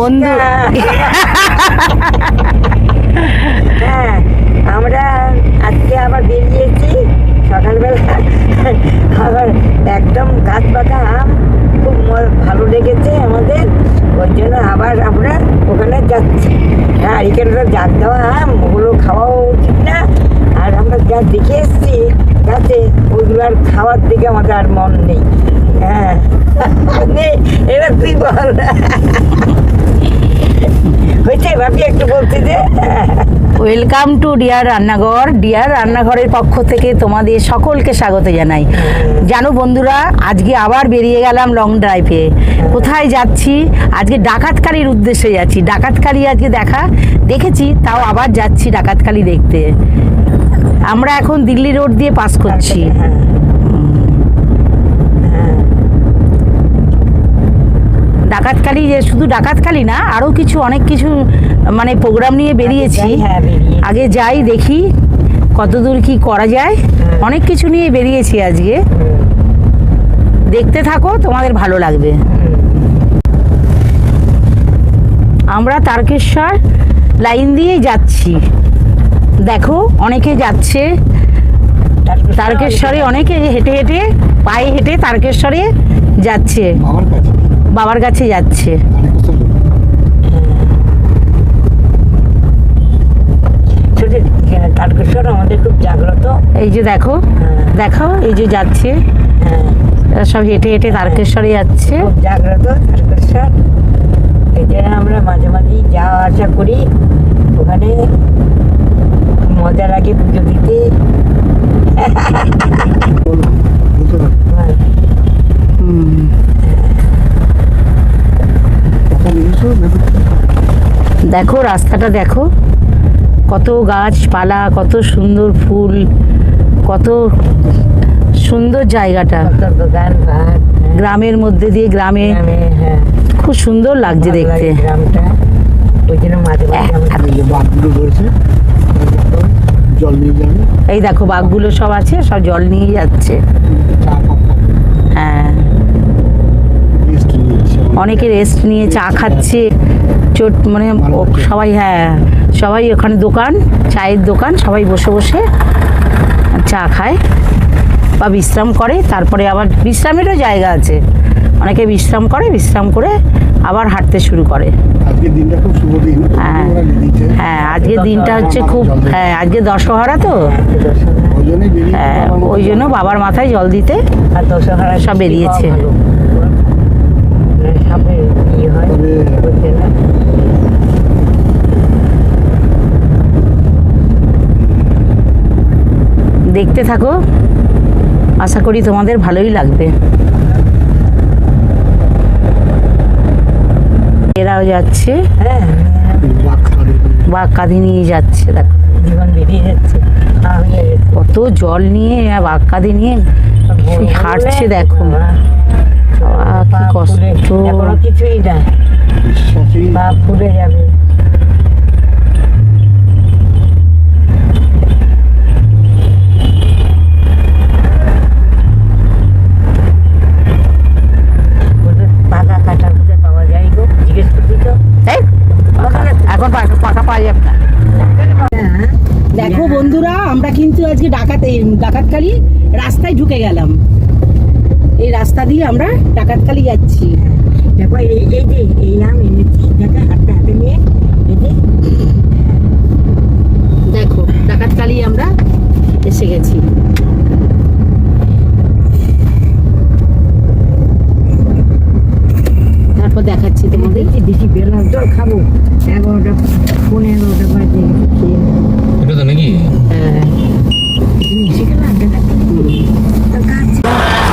বন্ধু। হ্যাঁ আমরা আজকে আবার বেরিয়েছি সকালবেলা। আবার একদম গাছ পাকা আম খুব ভালো লেগেছে আমাদের। ওই জন্য আবার আমরা ওখানে যাচ্ছি। হ্যাঁ এখানে তো জাগ দেওয়া আম ওগুলো খাওয়াও উচিত না। আর আমরা যা দেখে এসেছি গাছে ওইগুলো আর খাওয়ার দিকে আমাদের আর মন নেই। হ্যাঁ এবার তুই বল। হয়েছে ভাবি একটু বলছি যে welcome to dear Rannaghor. Dear রান্নাঘরের পক্ষ থেকে তোমাদের সকলকে স্বাগত জানাই। জানো বন্ধুরা আজকে আবার বেরিয়ে গেলাম লং ড্রাইভে কোথায় যাচ্ছি? আজকে ডাকাতকারীর উদ্দেশ্যে যাচ্ছি। ডাকাতকারী আজকে দেখা দেখেছি তাও আবার যাচ্ছি ডাকাতকালী দেখতে। আমরা এখন দিল্লি রোড দিয়ে পাস করছি হ্যাঁ হ্যাঁ ডাকাতকালী যে শুধু ডাকাতকালী না আরও কিছু অনেক কিছু মানে প্রোগ্রাম নিয়ে বেরিয়েছি। হ্যাঁ, আগে যাই দেখি কতদূর কি করা যায়। অনেক কিছু নিয়ে বেরিয়েছি আজকে। দেখতে থাকো তোমাদের ভালো লাগবে। আমরা তারকেশ্বর লাইন দিয়েই যাচ্ছি। দেখো অনেকে যাচ্ছে। তারকেশ্বরে অনেকে হেঁটে হেঁটে পায়ে হেঁটে তারকেশ্বরে যাচ্ছে। আমার কাছে। বাবার কাছে যাচ্ছে। তারকেশ্বর তারকেশ্বর আমাদের খুব জাগ্রত। এই যে দেখো হ্যাঁ, দেখো এই যে যাচ্ছে। হ্যাঁ, সব হেঁটে হেঁটে তারকেশ্বরে যাচ্ছে। জাগ্রত তারকেশ্বর। এই জন্য আমরা মাঝে মাঝেই যাওয়া আসা করি। ওখানে মজা লাগে পুজো দিতে। হ্যাঁ, হুম। দেখো রাস্তাটা দেখো। কত গাছপালা কত সুন্দর ফুল কত সুন্দর জায়গাটা। গ্রামের মধ্যে দিয়ে গ্রামে হ্যাঁ খুব সুন্দর লাগছে দেখতে। এই দেখো বাঘগুলো সব আছে সব জল নিয়ে যাচ্ছে। হ্যাঁ। অনেকে রেস্ট নিয়ে চা খাচ্ছে। চোট মানে সবাই হ্যাঁ সবাই ওখানে দোকান চায়ের দোকান সবাই বসে বসে চা খায় বা বিশ্রাম করে। তারপরে আবার বিশ্রামেরও জায়গা আছে। অনেকে বিশ্রাম করে বিশ্রাম করে আবার হাঁটতে শুরু করে। আজকে দিনটা খুব শুভ দিন। হ্যাঁ। হ্যাঁ আজকের দিনটা হচ্ছে খুব হ্যাঁ আজকে দশহরা তো। হ্যাঁ ওই জন্য বাবার মাথায় জল দিতে আর দশহরা সব বেরিয়েছে। ইয়ে হয় বুঝছে না। দেখতে থাকো আশা করি তোমাদের ভালোই লাগবে। এরাও যাচ্ছে। হ্যাঁ। বাঘ বা কাঁধে নিয়ে যাচ্ছে দেখো। জীবন বেরিয়ে যাচ্ছে। হা গেছে কত জল নিয়ে বাঘ কাঁধে নিয়ে হাঁটছে দেখো। কি কষ্ট ফুলে- কিছুই না। পা ফুলে যাবে দেখো বন্ধুরা আমরা কিন্তু আজকে ডাকাত এই ডাকাতকালী রাস্তায় ঢুকে গেলাম। এই রাস্তা দিয়ে আমরা ডাকাতকালী যাচ্ছি। দেখো এই এই যে এই আম এনেছি। দেখো হাতে হাতে নিয়ে এই যে দেখো ডাকাতকালী আমরা এসে গেছি। তারপর দেখাচ্ছি তোমাদের। বেশি বেলার জল খাব। এগারোটা পনেরোটা বাজে খেয়ে এটা তো নাকি? হ্যাঁ তুমি এসে গেলে আড্ডা খাচ্ছি। আর খাচ্ছি।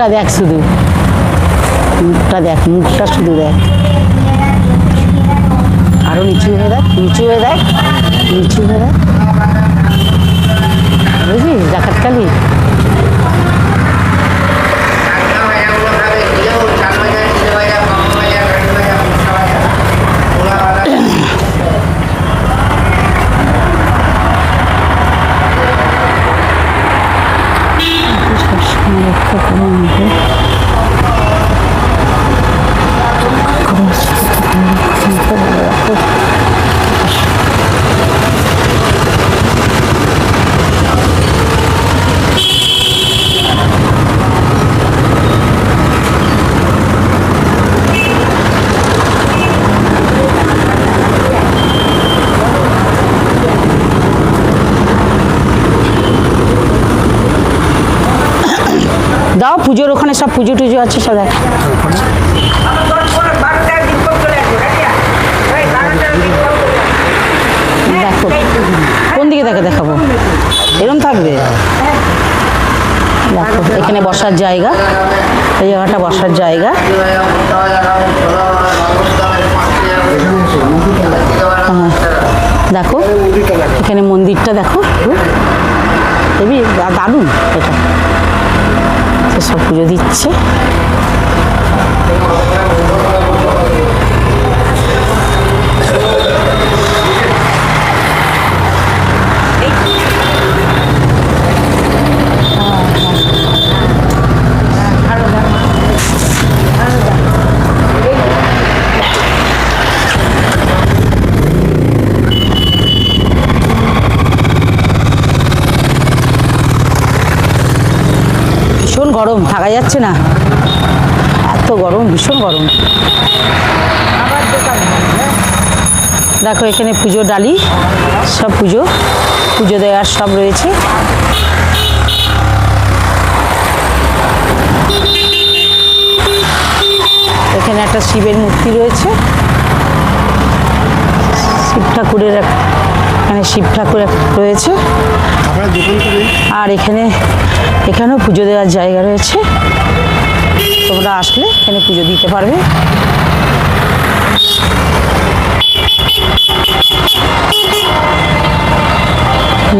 মুখটা দেখ শুধু। মুখটা দেখ, মুখটা শুধু দেখ। আরও নিচু হয়ে দেখ, নিচু হয়ে দেখ, নিচু হয়ে দেখ। বুঝলি? ডাকাত のでこうして。পুজোর ওখানে সব পুজো টুজো আছে, সব দেখ দেখো, কোন দিকে দেখে দেখাবো? এরম থাকবে? দেখো, এখানে বসার জায়গা। এই জায়গাটা বসার জায়গা। হ্যাঁ দেখো, এখানে মন্দিরটা দেখো। হেবি দারুণ এটা। সব পুজো দিচ্ছে। গরম থাকা যাচ্ছে না। এত গরম ভীষণ গরম। দেখো এখানে পুজো ডালি সব পুজো পুজো দেওয়ার সব রয়েছে। এখানে একটা শিবের মূর্তি রয়েছে। শিব ঠাকুরের এক- এখানে শিব ঠাকুর রয়েছে। আর এখানে এখানেও পুজো দেওয়ার জায়গা রয়েছে। তোমরা আসলে এখানে পুজো দিতে পারবে।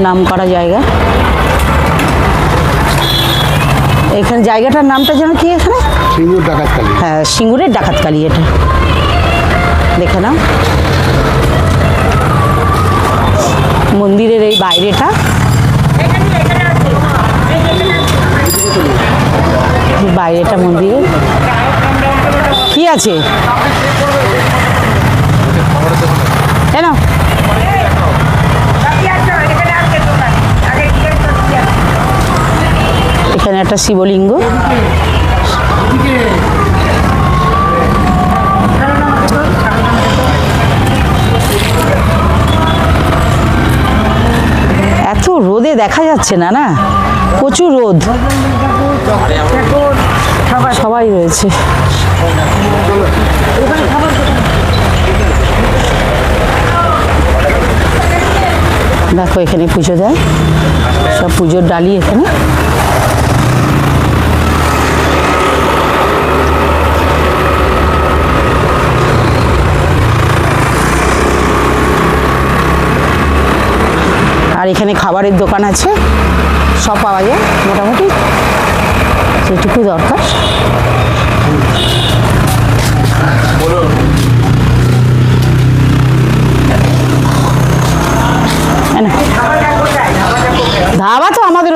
নাম করা জায়গা। এখানে জায়গাটার নামটা যেন কি এখানে? সিঙ্গুর হ্যাঁ সিঙ্গুরের ডাকাতকালি এটা। দেখে নাও। মন্দিরের এই বাইরেটা। বাইরেটা মন্দিরের কি আছে? কেন এখানে একটা শিবলিঙ্গ। এত রোদে দেখা যাচ্ছে না না? প্রচুর রোদ। সবাই রয়েছে। দেখো এখানে পুজো দেয়। সব পুজোর ডালি এখানে। আর এখানে খাবারের দোকান আছে। সব পাওয়া যায় মোটামুটি। যেটুকু দরকার। ধাবা তো আমাদের